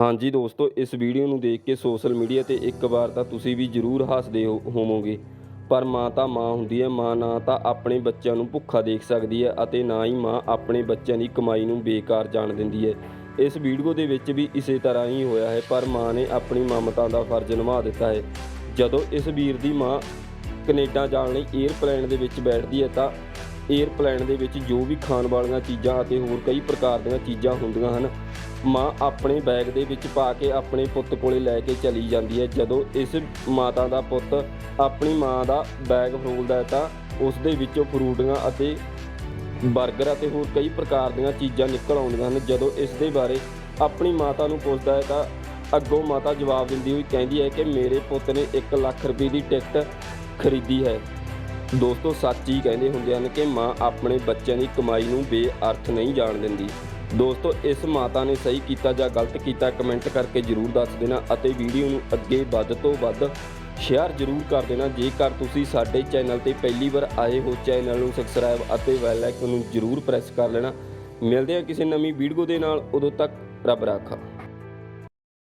ਹਾਂਜੀ ਦੋਸਤੋ, ਇਸ ਵੀਡੀਓ ਨੂੰ ਦੇਖ ਕੇ ਸੋਸ਼ਲ ਮੀਡੀਆ ਤੇ ਇੱਕ ਵਾਰ ਤਾਂ ਤੁਸੀਂ ਵੀ ਜ਼ਰੂਰ ਹੱਸਦੇ ਹੋਵੋਗੇ। ਪਰ ਮਾਂ ਤਾਂ ਮਾਂ ਹੁੰਦੀ ਹੈ, ਮਾਂ ਨਾ ਤਾਂ ਆਪਣੇ ਬੱਚਿਆਂ ਨੂੰ ਭੁੱਖਾ ਦੇਖ ਸਕਦੀ ਹੈ ਅਤੇ ਨਾ ਹੀ ਮਾਂ ਆਪਣੇ ਬੱਚਿਆਂ ਦੀ ਕਮਾਈ ਨੂੰ ਬੇਕਾਰ ਜਾਣ ਦਿੰਦੀ ਹੈ। ਇਸ ਵੀਡੀਓ ਦੇ ਵਿੱਚ ਵੀ ਇਸੇ ਤਰ੍ਹਾਂ ਹੀ ਹੋਇਆ ਹੈ, ਪਰ ਮਾਂ ਨੇ ਆਪਣੀ ਮਮਤਾ ਦਾ ਫਰਜ਼ ਨਿਭਾ ਦਿੱਤਾ ਹੈ। ਜਦੋਂ ਇਸ ਵੀਰ ਦੀ ਮਾਂ ਕੈਨੇਡਾ ਜਾਣ ਲਈ 에ਅਰਪਲੇਨ ਦੇ ਵਿੱਚ ਬੈਠਦੀ ਹੈ ਤਾਂ 에ਅਰਪਲੇਨ ਦੇ ਵਿੱਚ ਜੋ ਵੀ ਖਾਣ ਵਾਲੀਆਂ ਚੀਜ਼ਾਂ ਅਤੇ ਹੋਰ ਕਈ ਪ੍ਰਕਾਰ ਦੀਆਂ ਚੀਜ਼ਾਂ ਹੁੰਦੀਆਂ ਹਨ ਮਾਂ ਆਪਣੇ ਬੈਗ ਦੇ ਵਿੱਚ ਪਾ ਕੇ ਆਪਣੇ ਪੁੱਤ ਕੋਲੇ ਲੈ ਕੇ ਚਲੀ ਜਾਂਦੀ ਹੈ। ਜਦੋਂ ਇਸ ਮਾਤਾ ਦਾ ਪੁੱਤ ਆਪਣੀ ਮਾਂ ਦਾ ਬੈਗ ਫਰੋਲਦਾ ਹੈ ਤਾਂ ਉਸ ਦੇ ਵਿੱਚੋਂ ਫਰੂਟੀਆਂ ਅਤੇ 버ਗਰ ਅਤੇ ਹੋਰ ਕਈ ਪ੍ਰਕਾਰ ਦੀਆਂ ਚੀਜ਼ਾਂ ਨਿਕਲ ਆਉਂਦੀਆਂ ਹਨ। ਜਦੋਂ ਇਸ ਦੇ ਬਾਰੇ ਆਪਣੀ ਮਾਤਾ ਨੂੰ ਪੁੱਛਦਾ ਹੈ ਤਾਂ ਅੱਗੋਂ ਮਾਤਾ ਜਵਾਬ ਦਿੰਦੀ ਹੋਈ ਕਹਿੰਦੀ ਹੈ ਕਿ ਮੇਰੇ ਪੁੱਤ ਨੇ 1 ਲੱਖ ਰੁਪਏ ਦੀ ਟਿਕਟ ਖਰੀਦੀ ਹੈ। ਦੋਸਤੋ, ਸੱਚ ਹੀ ਕਹਿੰਦੇ ਹੁੰਦੇ ਹਨ ਕਿ ਮਾਂ ਆਪਣੇ ਬੱਚਿਆਂ ਦੀ ਕਮਾਈ ਨੂੰ ਬੇਅਰਥ ਨਹੀਂ ਜਾਣ ਦਿੰਦੀ। ਦੋਸਤੋ, ਇਸ ਮਾਤਾ ਨੇ ਸਹੀ ਕੀਤਾ ਜਾਂ ਗਲਤ ਕੀਤਾ ਕਮੈਂਟ ਕਰਕੇ ਜਰੂਰ ਦੱਸ ਦੇਣਾ ਅਤੇ ਵੀਡੀਓ ਨੂੰ ਅੱਗੇ ਵੱਧ ਤੋਂ ਵੱਧ ਸ਼ੇਅਰ ਜਰੂਰ ਕਰ ਦੇਣਾ। ਜੇਕਰ ਤੁਸੀਂ ਸਾਡੇ ਚੈਨਲ ਤੇ ਪਹਿਲੀ ਵਾਰ ਆਏ ਹੋ, ਚੈਨਲ ਨੂੰ ਸਬਸਕ੍ਰਾਈਬ ਅਤੇ ਬੈਲ ਆਈਕਨ ਨੂੰ ਜਰੂਰ ਪ੍ਰੈਸ ਕਰ ਲੈਣਾ। ਮਿਲਦੇ ਹਾਂ ਕਿਸੇ ਨਵੀਂ ਵੀਡੀਓ ਦੇ ਨਾਲ। ਉਦੋਂ ਤੱਕ ਰੱਬ ਰਾਖਾ।